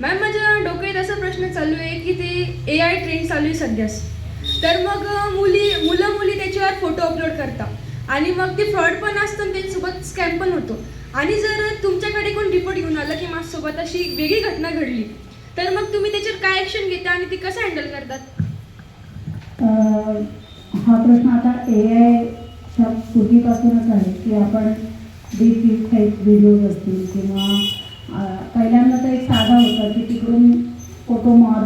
Ma'am माझ्या डोक्यात असा प्रश्न चालू आहे की ते ए आय ट्रेंड चालू आहे सध्याच तर मग मुली मुलं मुली त्याच्यावर फोटो अपलोड करतात. आणि मग ते फ्रॉड पण असतं आणि त्यांच्यासोबत स्कॅम पण होतो. आणि जर तुमच्याकडे कोण रिपोर्ट घेऊन आला की माझ्यासोबत अशी वेगळी घटना घडली तर मग तुम्ही त्याच्यावर काय ॲक्शन घेता आणि ती कसं हँडल करतात? हा प्रश्न आता ए आयच्या पूर्वीपासूनच आहे की आपण डीप फेक व्हिडिओज असतील किंवा अं, पहिल्यांदा तर एक साधा होता की तिकडून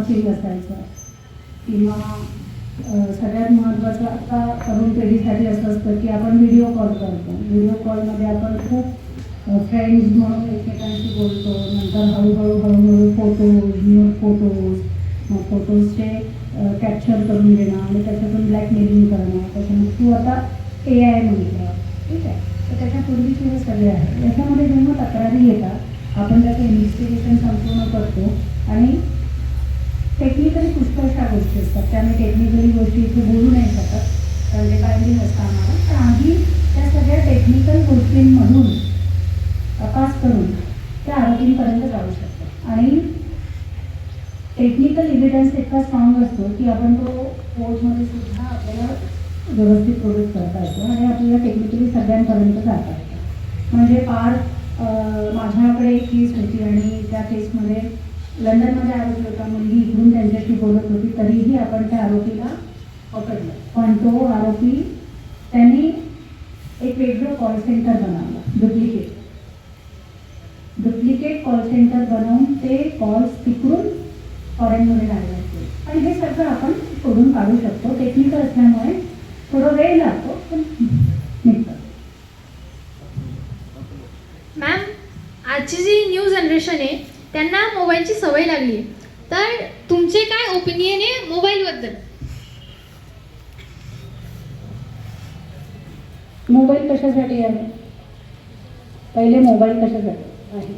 फील असायचं. किंवा सगळ्यात महत्त्वाचं आता तरुण पिढीसाठी असं असतं की आपण व्हिडिओ कॉल करतो. व्हिडिओ कॉलमध्ये आपण खूप फ्रेंड्स म्हणून एकमेकांशी बोलतो. नंतर हळूहळू हळूहळू फोटोज न्यूड फोटोज मग फोटोजचे कॅप्चर करून घेणं आणि त्याच्यातून ब्लॅकमेलिंग करणं. त्याच्यानंतर तू आता ए आय म्हटलं ठीक आहे? तर त्याच्यापूर्वीचे हे सगळे आहे. याच्यामध्ये जेव्हा तक्रारी येतात. आपण त्याचं इन्व्हेस्टिगेशन संपूर्ण करतो आणि टेक्निकली पुष्कळशा गोष्टी असतात त्यामुळे टेक्निकली गोष्टी इथे बोलू नाही शकत. कारण ते नसता नसतं आम्हाला तर आम्ही त्या सगळ्या टेक्निकल गोष्टींमधून तपास करून त्या आरोपींपर्यंत जाऊ शकतो. आणि टेक्निकल एव्हिडन्स इतका स्ट्रॉंग असतो की आपण तो कोर्टमध्ये सुद्धा आपल्याला व्यवस्थित प्रोड्यूस करता येतो आणि आपल्याला टेक्निकली सगळ्यांपर्यंत जाता येतं. म्हणजे फार माझ्याकडे एक केस होती आणि त्या केसमध्ये लंडनमध्ये आरोपी होता मुलगी इकडून त्यांच्याशी बोलत होती तरीही आपण त्या आरोपीला पकडलं. पण तो आरोपी त्यांनी एक वेगळं कॉल सेंटर बनवलं डुप्लिकेट डुप्लिकेट कॉल सेंटर बनवून ते कॉल्स तिकडून फॉरेनमध्ये लागले आणि हे सगळं आपण शोधून काढू शकतो. टेक्निकल असल्यामुळे थोडं वेळ लागतो पण निघतं. मॅम आजची जी न्यू जनरेशन आहे त्यांना मोबाईलची सवय लागली. आहे तर तुमचे काय ओपिनियन आहे मोबाईलबद्दल मोबाईल कशासाठी आहे? पहिले मोबाईल कशासाठी आहे?